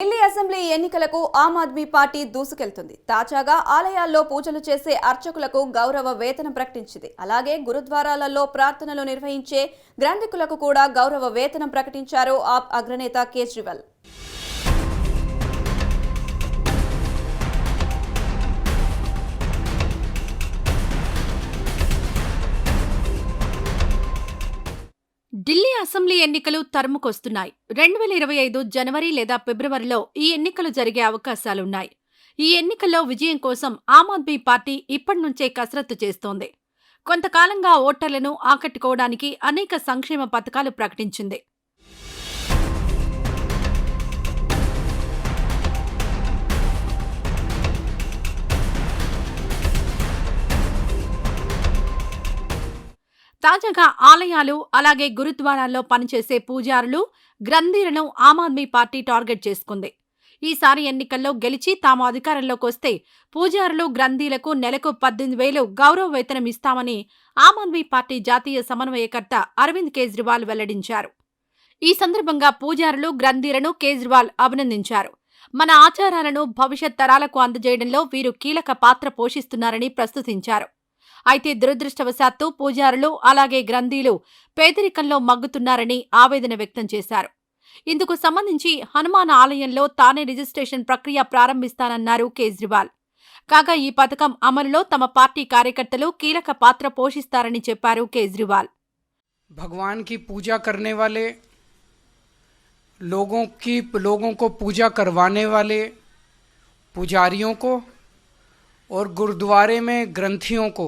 Delhi assembly ఎన్నికలకు ఆమ్ Aadmi party దూసుకెళ్తుంది. తాజాగా ఆలయాల్లో పూజలు చేసే అర్చకులకు గౌరవ వేతనం ప్రకటించింది. అలాగే గురుద్వారాలలో ప్రార్థనలు నిర్వహించే గ్రంథికులకు కూడా గౌరవ వేతనం ప్రకటించారు ఆప్ అగ్రనేత కేజ్రీవాల్. అసెంబ్లీ ఎన్నికలు తరుముకొస్తున్నాయి. రెండు వేల ఇరవై ఐదు జనవరి లేదా ఫిబ్రవరిలో ఈ ఎన్నికలు జరిగే అవకాశాలున్నాయి. ఈ ఎన్నికల్లో విజయం కోసం ఆమ్ ఆద్మీ పార్టీ ఇప్పటి నుంచే కసరత్తు చేస్తోంది. కొంతకాలంగా ఓటర్లను ఆకట్టుకోవడానికి అనేక సంక్షేమ పథకాలు ప్రకటించింది. తాజాగా ఆలయాలు అలాగే గురుద్వారాల్లో పనిచేసే పూజారులు గ్రంథీలను ఆమ్ ఆద్మీ పార్టీ టార్గెట్ చేసుకుంది. ఈసారి ఎన్నికల్లో గెలిచి తాము అధికారంలోకి వస్తే పూజారులు గ్రంథీలకు నెలకు పద్దెనిమిది వేలు గౌరవ వేతనం ఇస్తామని ఆమ్ ఆద్మీ పార్టీ జాతీయ సమన్వయకర్త అరవింద్ కేజ్రీవాల్ వెల్లడించారు. ఈ సందర్భంగా పూజారులు గ్రంథీలను కేజ్రీవాల్ అభినందించారు. మన ఆచారాలను భవిష్యత్ తరాలకు అందజేయడంలో వీరు కీలక పాత్ర పోషిస్తున్నారని ప్రస్తుతించారు. అయితే దురదృష్టవశాత్తు పూజారులు అలాగే గ్రంథీలు పేదరికంలో మగ్గుతున్నారని ఆవేదన వ్యక్తం చేశారు ఇందుకు సంబంధించి హనుమాన్ ఆలయంలో తానే రిజిస్ట్రేషన్ ప్రక్రియ ప్రారంభిస్తానన్నారు కేజ్రీవాల్ కాగా ఈ పథకం అమలులో తమ పార్టీ కార్యకర్తలు కీలక పాత్ర పోషిస్తారని చెప్పారు కేజ్రీవాల్ भगवान की पूजा करने वाले लोगों की लोगों को पूजा करवाने वाले पुजारियों को और गुरुद्वारे में ग्रंथियों को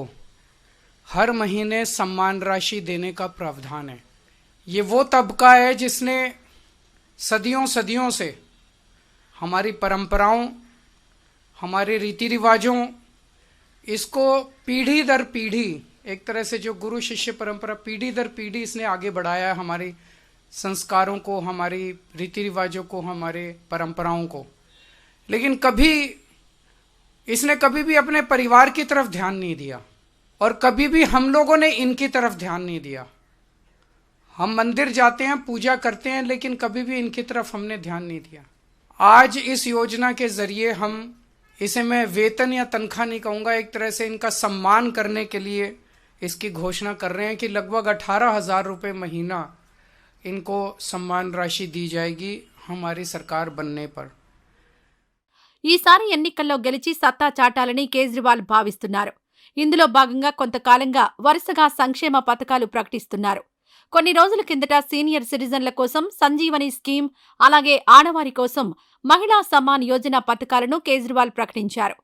हर महीने सम्मान राशि देने का प्रावधान है। ये वो तबका है जिसने सदियों सदियों से हमारी परंपराओं, हमारे रीति रिवाजों इसको पीढ़ी दर पीढ़ी, एक तरह से जो गुरु शिष्य परंपरा पीढ़ी दर पीढ़ी इसने आगे बढ़ाया है हमारी संस्कारों को, हमारी रीति रिवाजों को, हमारे परंपराओं को। लेकिन कभी, इसने कभी भी अपने परिवार की तरफ़ ध्यान नहीं दिया। और कभी भी हम लोगों ने इनकी तरफ ध्यान नहीं दिया हम मंदिर जाते हैं पूजा करते हैं लेकिन कभी भी इनकी तरफ हमने ध्यान नहीं दिया आज इस योजना के जरिए हम इसे मैं वेतन या तनख्वाह नहीं कहूँगा एक तरह से इनका सम्मान करने के लिए इसकी घोषणा कर रहे हैं कि लगभग अठारह हजार रुपये महीना इनको सम्मान राशि दी जाएगी हमारी सरकार बनने पर ఈసారి ఎన్నికల్లో గెలిచి సత్తా చాటాలని కేజ్రీవాల్ భావిస్తున్నారు ఇందులో భాగంగా కొంతకాలంగా వరుసగా సంక్షేమ పథకాలు ప్రకటిస్తున్నారు. కొన్ని రోజుల కిందట సీనియర్ సిటిజన్ల కోసం సంజీవని స్కీమ్ అలాగే ఆడవారి కోసం మహిళా సమ్మాన్ యోజన పథకాలను కేజ్రీవాల్ ప్రకటించారు.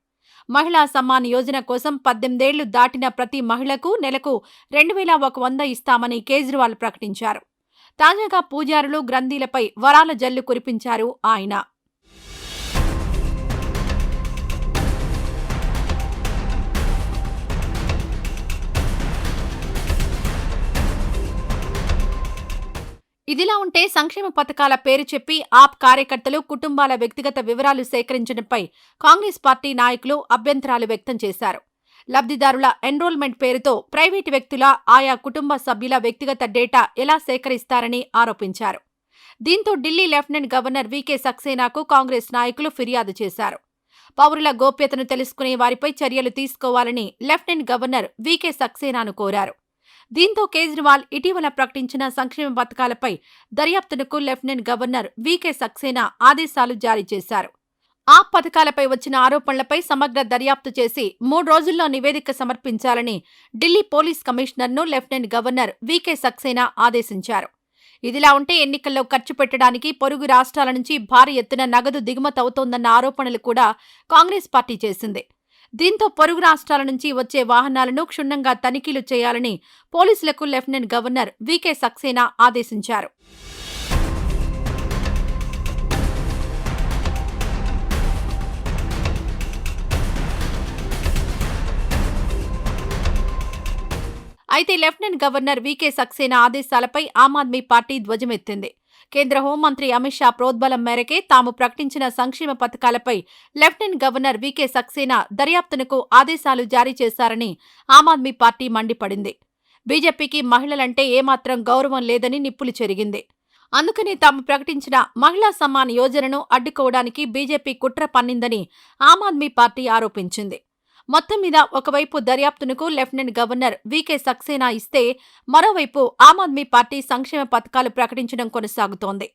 మహిళా సమ్మాన్ యోజన కోసం పద్దెనిమిదేళ్ళు దాటిన ప్రతి మహిళకు నెలకు రెండు వేల ఒక వంద ఇస్తామని కేజ్రీవాల్ ప్రకటించారు. తాజాగా పూజారులు గ్రంథీలపై వరాల జల్లు కురిపించారు ఆయన. ఇదిలా ఉంటే సంక్షేమ పథకాల పేరు చెప్పి ఆప్ కార్యకర్తలు కుటుంబాల వ్యక్తిగత వివరాలు సేకరించడంపై కాంగ్రెస్ పార్టీ నాయకులు అభ్యంతరాలు వ్యక్తం చేశారు. లబ్ధిదారుల ఎన్రోల్మెంట్ పేరుతో ప్రైవేటు వ్యక్తుల ఆయా కుటుంబ సభ్యుల వ్యక్తిగత డేటా ఎలా సేకరిస్తారని ఆరోపించారు. దీంతో ఢిల్లీ లెఫ్టినెంట్ గవర్నర్ వీకే సక్సేనాకు కాంగ్రెస్ నాయకులు ఫిర్యాదు చేశారు. పౌరుల గోప్యతను తెలుసుకునే వారిపై చర్యలు తీసుకోవాలని లెఫ్టినెంట్ గవర్నర్ వీకే సక్సేనాను కోరారు. దీంతో కేజ్రీవాల్ ఇటీవల ప్రకటించిన సంక్షేమ పథకాలపై దర్యాప్తునకు lieutenant governor V K Saxena ఆదేశాలు జారీ చేశారు. ఆ పథకాలపై వచ్చిన ఆరోపణలపై సమగ్ర దర్యాప్తు చేసి మూడు రోజుల్లో నివేదిక సమర్పించాలని ఢిల్లీ పోలీస్ కమిషనర్ను లెఫ్టినెంట్ గవర్నర్ వికే సక్సేనా ఆదేశించారు. ఇదిలా ఉంటే ఎన్నికల్లో ఖర్చు పెట్టడానికి పొరుగు రాష్ట్రాల నుంచి భారీ ఎత్తున నగదు దిగుమతవుతోందన్న ఆరోపణలు కూడా కాంగ్రెస్ పార్టీ చేసింది. దీంతో పొరుగు రాష్ట్రాల నుంచి వచ్చే వాహనాలను క్షుణ్ణంగా తనిఖీలు చేయాలని పోలీసులకు లెఫ్టినెంట్ గవర్నర్ వికే సక్సేనా ఆదేశించారు. అయితే lieutenant governor V K Saxena ఆదేశాలపై Aam Aadmi party ధ్వజమెత్తింది. కేంద్ర హోంమంత్రి అమిత్ షా ప్రోద్బలం మేరకే తాము ప్రకటించిన సంక్షేమ పథకాలపై lieutenant governor V K Saxena దర్యాప్తునకు ఆదేశాలు జారీ చేశారని ఆమ్ ఆద్మీ పార్టీ మండిపడింది. బీజేపీకి మహిళలంటే ఏమాత్రం గౌరవం లేదని నిప్పులు చెరిగింది. అందుకని తాము ప్రకటించిన మహిళా సమ్మాన్ యోజనను అడ్డుకోవడానికి బీజేపీ కుట్ర పన్నిందని ఆమ్ ఆద్మీ పార్టీ ఆరోపించింది. మొత్తం మీద ఒకవైపు దర్యాప్తునకు lieutenant governor V K Saxena ఇస్తే మరోవైపు ఆమ్ ఆద్మీ పార్టీ సంక్షేమ పథకాలు ప్రకటించడం కొనసాగుతోంది.